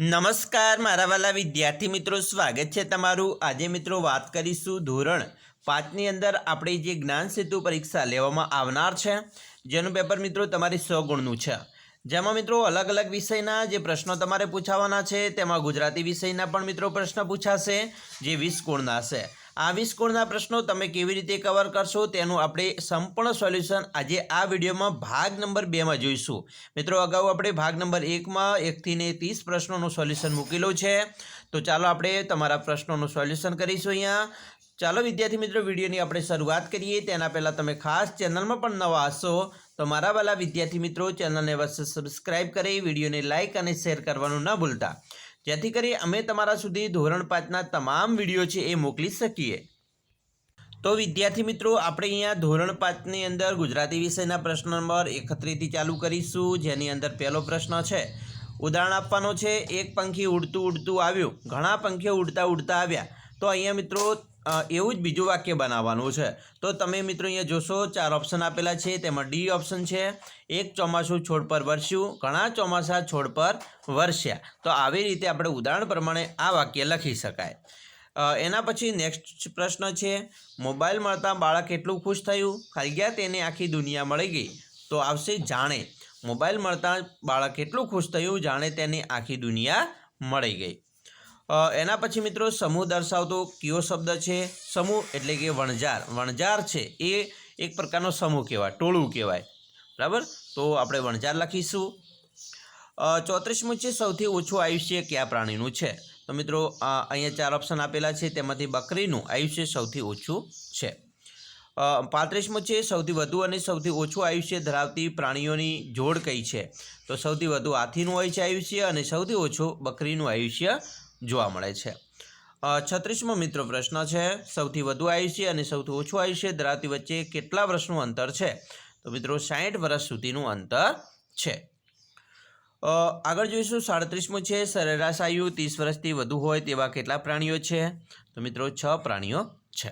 નમસ્કાર, મારા વાલા વિદ્યાર્થી મિત્રો, સ્વાગત છે તમારું. આજે મિત્રો વાત કરીશું ધોરણ પાંચની અંદર આપણે જે જ્ઞાન સેતુ પરીક્ષા લેવામાં આવનાર છે. જેનું પેપર મિત્રો તમારી સો ગુણનું છે. જેમાં મિત્રો અલગ અલગ વિષયના જે પ્રશ્નો તમારે પૂછાવાના છે, તેમાં ગુજરાતી વિષયના પણ મિત્રો પ્રશ્ન પૂછાશે, જે વીસ ગુણના છે. આ વીસ ગુણના પ્રશ્નો તમે કેવી રીતે કવર કરશો તેનું આપણે સંપૂર્ણ સોલ્યુશન આજે આ વિડીયોમાં ભાગ નંબર બેમાં જોઈશું. મિત્રો, અગાઉ આપણે ભાગ નંબર એકમાં એકથી ને ત્રીસ પ્રશ્નોનું સોલ્યુશન મૂકેલું છે. તો ચાલો આપણે તમારા પ્રશ્નોનું સોલ્યુશન કરીશું અહીંયા. ચાલો વિદ્યાર્થી મિત્રો, વિડીયોની આપણે શરૂઆત કરીએ. તેના પહેલાં તમે ખાસ ચેનલમાં પણ નવા હશો તો મારા વાલા વિદ્યાર્થી મિત્રો, ચેનલને વચ્ચે સબસ્ક્રાઇબ કરી, વિડીયોને લાઇક અને શેર કરવાનું ન ભૂલતા. જેથી કરી અમે તમારા સુધી ધોરણ પાંચના તમામ વીડિયો છે એ મોકલી શકીએ. તો વિદ્યાર્થી મિત્રો, આપણે અહીંયા ધોરણ પાંચની અંદર ગુજરાતી વિષયના પ્રશ્ન નંબર એકત્રીસથી ચાલુ કરીશું, જેની અંદર પહેલો પ્રશ્ન છે, ઉદાહરણ આપવાનો છે, એક પંખી ઉડતું ઉડતું આવ્યું, ઘણા પંખીઓ ઉડતા ઉડતા આવ્યા. તો અહીંયા મિત્રો એવું જ બીજું વાક્ય બનાવવાનું છે. તો તમે મિત્રો અહીંયા જોશો, ચાર ઓપ્શન આપેલા છે. તેમાં ડી ઓપ્શન છે. એક ચોમાસું છોડ પર વરસ્યું, ઘણા ચોમાસા છોડ પર વરસ્યા. તો આવી રીતે આપણે ઉદાહરણ પ્રમાણે આ વાક્ય લખી શકાય. એના પછી નેક્સ્ટ પ્રશ્ન છે, મોબાઈલ મળતા બાળક કેટલું ખુશ થયું? ખાલી તેને આખી દુનિયા મળી ગઈ. તો આવશે જાણે. મોબાઈલ મળતા બાળક કેટલું ખુશ થયું, જાણે તેને આખી દુનિયા મળી ગઈ. એના પછી મિત્રો સમૂહ દર્શાવતો કયો શબ્દ છે? સમૂહ એટલે કે વણઝાર. વણઝાર છે એ એક પ્રકારનો સમૂહ કહેવાય, ટોળું કહેવાય. બરાબર? તો આપણે વણઝાર લખીશું. ચોત્રીસમું છે સૌથી ઓછું આયુષ્ય કયા પ્રાણીનું છે? તો મિત્રો અહીંયા ચાર ઓપ્શન આપેલા છે, તેમાંથી બકરીનું આયુષ્ય સૌથી ઓછું છે. પાંત્રીસમું છે સૌથી વધુ અને સૌથી ઓછું આયુષ્ય ધરાવતી પ્રાણીઓની જોડ કઈ છે? તો સૌથી વધુ હાથીનું હોય છે આયુષ્ય અને સૌથી ઓછું બકરીનું આયુષ્ય જોવા મળે છે. છત્રીસમો મિત્રો પ્રશ્ન છે, સૌથી વધુ આયુષ્ય અને સૌથી ઓછું આયુષ્ય ધરાવતી વચ્ચે કેટલા વર્ષનું અંતર છે? તો મિત્રો સાઠ વર્ષ સુધીનું અંતર છે. આગળ જોઈશું, સાડત્રીસમું છે, સરેરાશ આયુ ત્રીસ વર્ષથી વધુ હોય તેવા કેટલા પ્રાણીઓ છે? તો મિત્રો છ પ્રાણીઓ છે.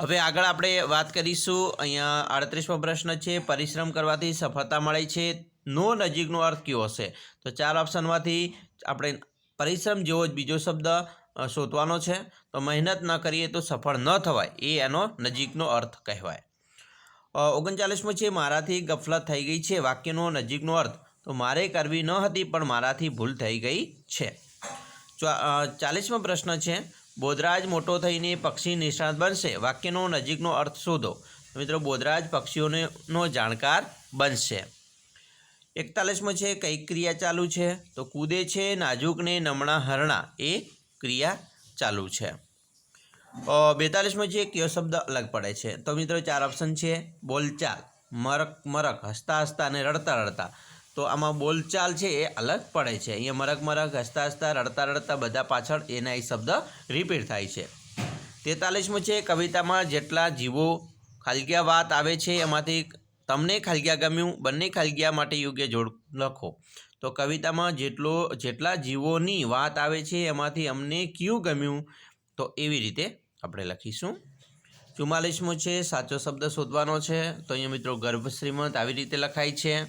હવે આગળ આપણે વાત કરીશું, અહીંયા આડત્રીસમો પ્રશ્ન છે, પરિશ્રમ કરવાથી સફળતા મળે છે, નો નજીકનો અર્થ કયો હશે? તો ચાર ઓપ્શનમાંથી આપણે પરિશ્રમ જેવો જ બીજો શબ્દ શોધવાનો છે. તો મહેનત ન કરીએ તો સફળ ન થવાય, એ એનો નજીકનો અર્થ કહેવાય. ઓગણચાલીસમો છે, મારાથી ગફલત થઈ ગઈ છે, વાક્યનો નજીકનો અર્થ. તો મારે કરવી ન હતી, પણ મારાથી ભૂલ થઈ ગઈ છે. ચાલીસમો પ્રશ્ન છે, બોધરાજ મોટો થઈને પક્ષી નિષ્ણાત બનશે? વાક્યનો નજીકનો અર્થ શોધો. મિત્રો, બોધરાજ પક્ષીઓનો જાણકાર બનશે. એકતાલીસમો છે, કઈ ક્રિયા ચાલુ છે? તો કૂદે છે નાજુકને નમણા હરણા, એ ક્રિયા ચાલુ છે. બેતાલીસમો છે, કયો શબ્દ અલગ પડે છે? તો મિત્રો ચાર ઓપ્શન છે, બોલચાલ, મરક મરક, હસતા હસતા અને રડતા રડતા. તો આમાં બોલચાલ છે, એ અલગ પડે છે. અહીંયા મરક મરક, હસતા હસતા, રડતા રડતા બધા પાછળ એના એ શબ્દ રિપીટ થાય છે. તેતાલીસમું છે, કવિતામાં જેટલા જીવો ખાલગ્યા વાત આવે છે, એમાંથી તમને ખાલગ્યા ગમ્યું, બંને ખાલગ્યા માટે યોગ્ય જોડ લખો. તો કવિતામાં જેટલો, જેટલા જીવોની વાત આવે છે, એમાંથી અમને ક્યું ગમ્યું? તો એવી રીતે આપણે લખીશું. ચુમ્માલીસમું છે, સાચો શબ્દ શોધવાનો છે. તો અહીંયા મિત્રો ગર્ભ શ્રીમંત આવી રીતે લખાય છે.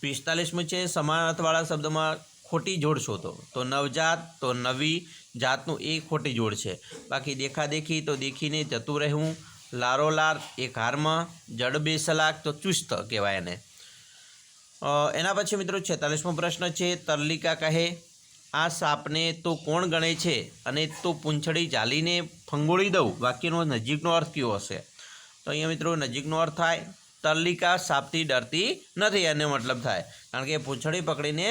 પિસ્તાલીસમું છે સમાન અર્થવાળા શબ્દમાં ખોટી જોડ શોધો. તો નવજાત, તો નવી, જાતનું એ ખોટી જોડ છે. બાકી દેખાદેખી તો દેખીને જતું રહેવું. લારોલાર એક હારમાં, જડ બેસલાક તો ચુસ્ત કહેવાય એને. એના પછી મિત્રો છેતાલીસમો પ્રશ્ન છે, તરલિકા કહે, આ સાપને તો કોણ ગણે છે અને તો પૂંછડી ચાલીને ફંગોળી દઉં? વાક્યનો નજીકનો અર્થ કયો હશે? તો અહીંયા મિત્રો નજીકનો અર્થ થાય, તરલિકા સાપથી ડરતી નથી એનો મતલબ થાય. કારણ કે પૂંછડી પકડીને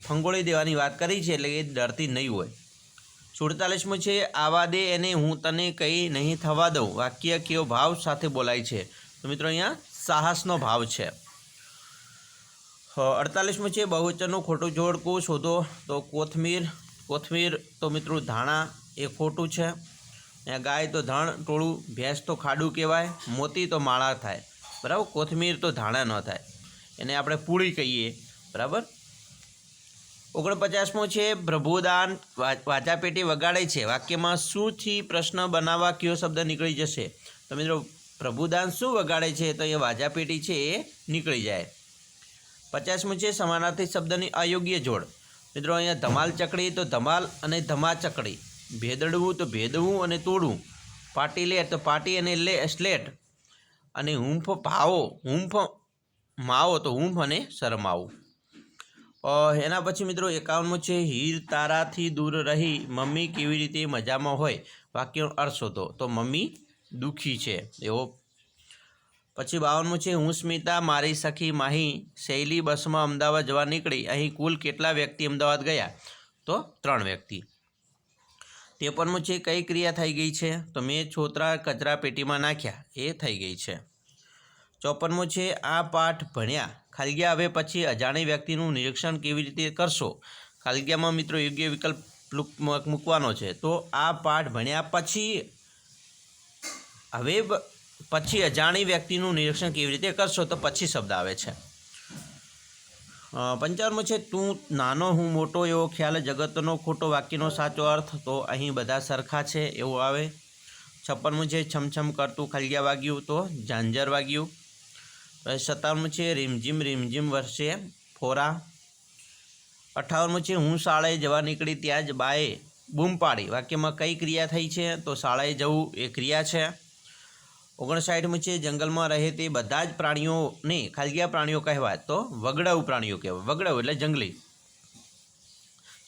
ફંગોળી દેવાની વાત કરી છે એટલે એ ડરતી નહીં હોય. સુડતાલીસમું છે, આવા દે એને હું તને કંઈ નહીં થવા દઉં. વાક્ય કયો ભાવ સાથે બોલાય છે. તો મિત્રો અહીંયા સાહસનો ભાવ છે. અડતાલીસમું છે બહુવચનનું ખોટું જોડકું શોધો. તો કોથમીર કોથમીર તો મિત્રો ધાણા એ ખોટું છે. ગાય તો ધાણ, ટોળું, ભેંસ તો ખાડું કહેવાય. મોતી તો માળા થાય. બરાબર? કોથમીર તો ધાણા ન થાય. એને આપણે પૂળી કહીએ. બરાબર? ઓગણપચાસમો છે, પ્રભુદાન વા- વાચાપેટી વગાડે છે. વાક્યમાં શુંથી પ્રશ્ન બનાવવા કયો શબ્દ નીકળી જશે? તો મિત્રો, પ્રભુદાન શું વગાડે છે? તો એ વાજાપેટી છે એ નીકળી જાય. પચાસમું છે, સમાનાર્થી શબ્દની અયોગ્ય જોડ. મિત્રો, અહીંયા ધમાલ ચકડી, તો ધમાલ અને ધમા ચકડી. ભેદડવું, તો ભેદવું અને તોડવું. પાટી લેટ તો પાટી અને લે, સ્લેટ. અને હુંફ ભાવો હુંફ માવો, તો હુંફ અને શરમાવું. એના પછી મિત્રો એકાવનમું છે, હીર તારાથી દૂર રહી, મમ્મી કેવી રીતે મજામાં હોય? વાક્યનો અર્થ શોધો. તો મમ્મી દુઃખી છે. એવો. પછી બાવનમું છે, હું સ્મિતા, મારી સખી માહી, શૈલી બસમાં અમદાવાદ જવા નીકળી. અહીં કુલ કેટલા વ્યક્તિ અમદાવાદ ગયા? તો ત્રણ વ્યક્તિ. ત્રેપનમું છે, કઈ ક્રિયા થઈ ગઈ છે? તો મેં છોતરા કચરા પેટીમાં નાખ્યા. એ થઈ ગઈ છે. ચોપનમું છે, આ પાઠ ભણ્યા. ખાલગ્યા હવે પછી અજાણી વ્યક્તિનું નિરીક્ષણ કેવી રીતે કરશો? ખાલગ્યામાં મિત્રો યોગ્ય વિકલ્પ મૂકવાનો છે. તો આ પાઠ ભણ્યા પછી, હવે પછી અજાણી વ્યક્તિનું નિરીક્ષણ કેવી રીતે કરશો? તો પછી શબ્દ આવે છે. પંચાવનમાં છે, તું નાનો હું, મોટો એવો ખ્યાલ, જગતનો ખોટો વાક્યનો સાચો અર્થ. તો અહીં બધા સરખા છે, એવું આવે. છપ્પનમું છે, છમછમ કરતું ખલિયા વાગ્યું. તો ઝાંઝર વાગ્યું. પછી સત્તાવનમું છે રીમઝીમ રીમઝીમ વર્ષે ફોરા. અઠાવનમું છે, હું શાળાએ જવા નીકળી ત્યાં જ બાએ બૂમ પાડી. વાક્યમાં કઈ ક્રિયા થઈ છે, તો શાળાએ જવું એ ક્રિયા છે. ઓગણસાઠમું છે, જંગલમાં રહે તે બધા જ પ્રાણીઓને ખાલગીયા પ્રાણીઓ કહેવાય. તો વગડાઉ પ્રાણીઓ કહેવાય. વગડાઉ એટલે જંગલી.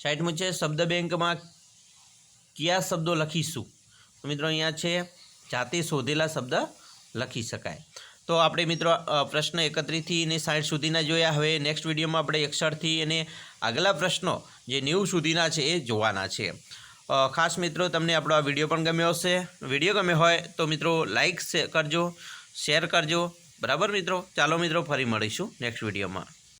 સાઠમું છે શબ્દ બેંકમાં કયા શબ્દો લખીશું? મિત્રો અહીંયા છે, જાતે શોધેલા શબ્દ લખી શકાય. તો આપણે મિત્રો પ્રશ્ન એકત્રીસથી અને સાઠ સુધીના જોયા. હવે નેક્સ્ટ વિડીયોમાં આપણે એકસઠથી અને આગલા પ્રશ્નો જે નેવું સુધીના છે એ જોવાના છે. ખાસ મિત્રો, તમને આપણો આ વીડિયો પણ ગમ્યો હશે. વીડિયો ગમ્યો હોય તો મિત્રો લાઇક કરજો, શેર કરજો. બરાબર મિત્રો? ચાલો મિત્રો, ફરી મળીશું નેક્સ્ટ વિડીયોમાં.